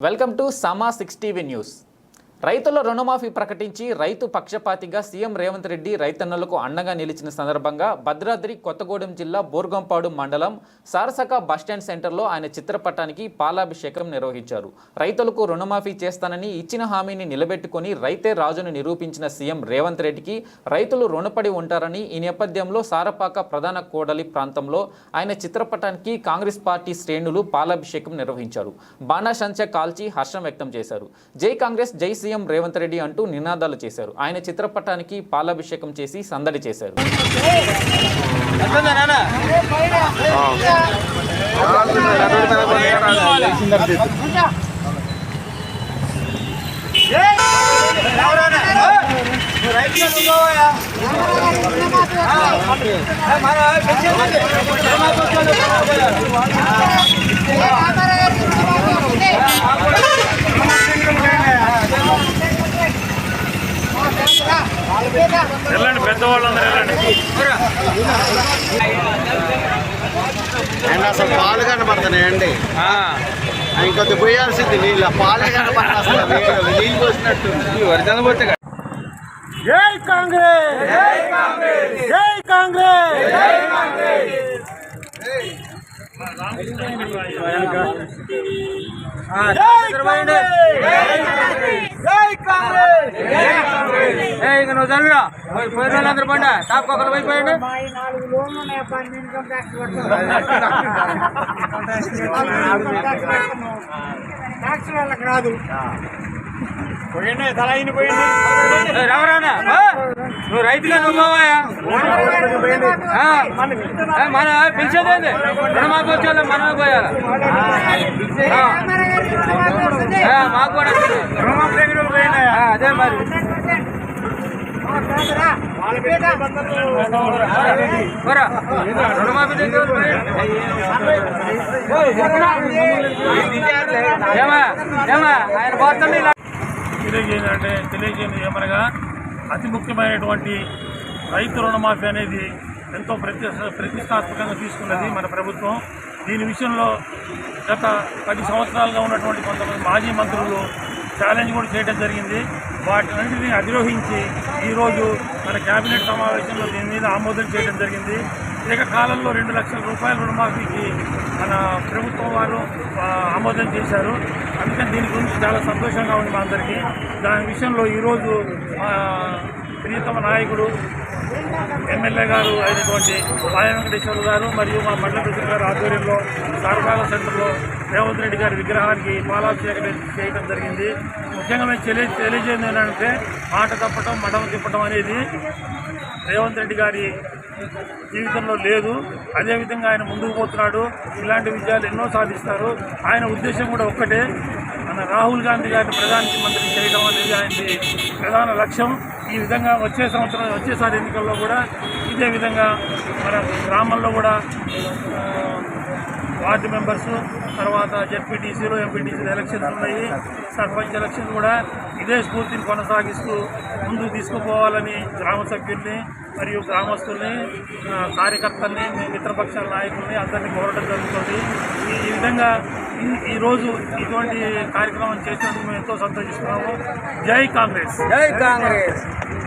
welcome to Sama six TV news రైతుల రుణమాఫీ ప్రకటించి రైతు పక్షపాతిగా సీఎం రేవంత్ రెడ్డి రైతన్నలకు అండగా నిలిచిన సందర్భంగా భద్రాద్రి కొత్తగూడెం జిల్లా బోర్గంపాడు మండలం సారసక బస్టాండ్ సెంటర్లో ఆయన చిత్రపటానికి పాలాభిషేకం నిర్వహించారు. రైతులకు రుణమాఫీ చేస్తానని ఇచ్చిన హామీని నిలబెట్టుకొని రైతే రాజును నిరూపించిన సీఎం రేవంత్ రెడ్డికి రైతులు రుణపడి ఉంటారని ఈ నేపథ్యంలో సారపాక ప్రధాన కోడలి ప్రాంతంలో ఆయన చిత్రపటానికి కాంగ్రెస్ పార్టీ శ్రేణులు పాలాభిషేకం నిర్వహించారు. బాణాసంచ కాల్చి హర్షం వ్యక్తం చేశారు. జై కాంగ్రెస్ జై సీఎం రేవంత్ రెడ్డి అంటూ నినాదాలు చేశారు ఆయన చిత్రపటానికి పాలాభిషేకం చేసి సందడి చేశారు వెళ్ళండి పెద్దవాళ్ళందరూ వెళ్ళండి. అండ్ అసలు పాలు కనబడుతున్నాయండి ఇంకొద్ది పోయాల్సింది నీళ్ళు. పాలే కనబడుతుంది అసలు నీళ్ళు. పోసినట్టు జై కాంగ్రెస్! జై కాంగ్రెస్! జై కాంగ్రెస్! నువ్వు జరుగురా పోయిన వాళ్ళందరూ పండి టాప్ ఒకరు పోయిపోయండి ట్యాక్స్ వాళ్ళకి రాదు తల అయిన పోయింది రావరానా నువ్వు రైతుగా నువ్వు మన పిలిచేదేంది రుణమాఫీ వచ్చేవాళ్ళు మనమే పోయాలా? మాకు కూడా అదే మరి. తెలియజేయాలంటే తెలియజేయండి ఏమనగా అతి ముఖ్యమైనటువంటి రైతు రుణమాఫీ అనేది ఎంతో ప్రతి ప్రతిష్టాత్మకంగా తీసుకున్నది మన ప్రభుత్వం. దీని విషయంలో గత పది సంవత్సరాలుగా ఉన్నటువంటి కొంతమంది మాజీ మంత్రులు ఛాలెంజ్ కూడా చేయడం జరిగింది. వాటిని అధిరోహించి ఈరోజు మన కేబినెట్ సమావేశంలో దీని మీద ఆమోదం చేయడం జరిగింది. ఏకకాలంలో రెండు లక్షల రూపాయల రుణమాఫీకి మన ప్రభుత్వం వారు ఆమోదం చేశారు. అందుకని దీని గురించి చాలా సంతోషంగా ఉంది మా అందరికీ. దాని విషయంలో ఈరోజు ప్రియతమ నాయకుడు ఎమ్మెల్యే గారు అయినటువంటి పాయ వెంకటేశ్వర గారు మరియు మా మండల ప్రెసిడెంట్ గారు ఆధ్వర్యంలో సారపాల సెంటర్లో రేవంత్ రెడ్డి గారి విగ్రహానికి పాలాభిషేకం చేయడం జరిగింది. ముఖ్యంగా మేము తెలియ తెలియజేయడం ఏంటంటే మాట తప్పటం మఠం తిప్పటం అనేది రేవంత్ రెడ్డి గారి జీవితంలో లేదు. అదేవిధంగా ఆయన ముందుకు పోతున్నాడు. ఇలాంటి విజయాలు ఎన్నో సాధిస్తారు. ఆయన ఉద్దేశం కూడా ఒక్కటే. మన రాహుల్ గాంధీ గారిని ప్రధానమంత్రి చేయడం అనేది ఆయనది ప్రధాన లక్ష్యం. ఈ విధంగా వచ్చే సంవత్సరం వచ్చేసారి ఎన్నికల్లో కూడా ఇదే విధంగా మన గ్రామంలో కూడా వార్డు మెంబర్స్ తర్వాత జెడ్పీటీసీలు ఎంపీటీసీలు ఎలక్షన్స్ ఉన్నాయి. సర్పంచ్ ఎలక్షన్ కూడా ఇదే స్ఫూర్తిని కొనసాగిస్తూ ముందుకు తీసుకుపోవాలని గ్రామ సభ్యుల్ని మరియు గ్రామస్తుల్ని కార్యకర్తల్ని మీ మిత్రపక్షాల నాయకుల్ని అందరినీ కోరడం జరుగుతుంది. ఈ విధంగా ఈరోజు ఇటువంటి కార్యక్రమం చేసినందుకు మేము ఎంతో సంతోషిస్తున్నాము. జై కాంగ్రెస్. జై కాంగ్రెస్.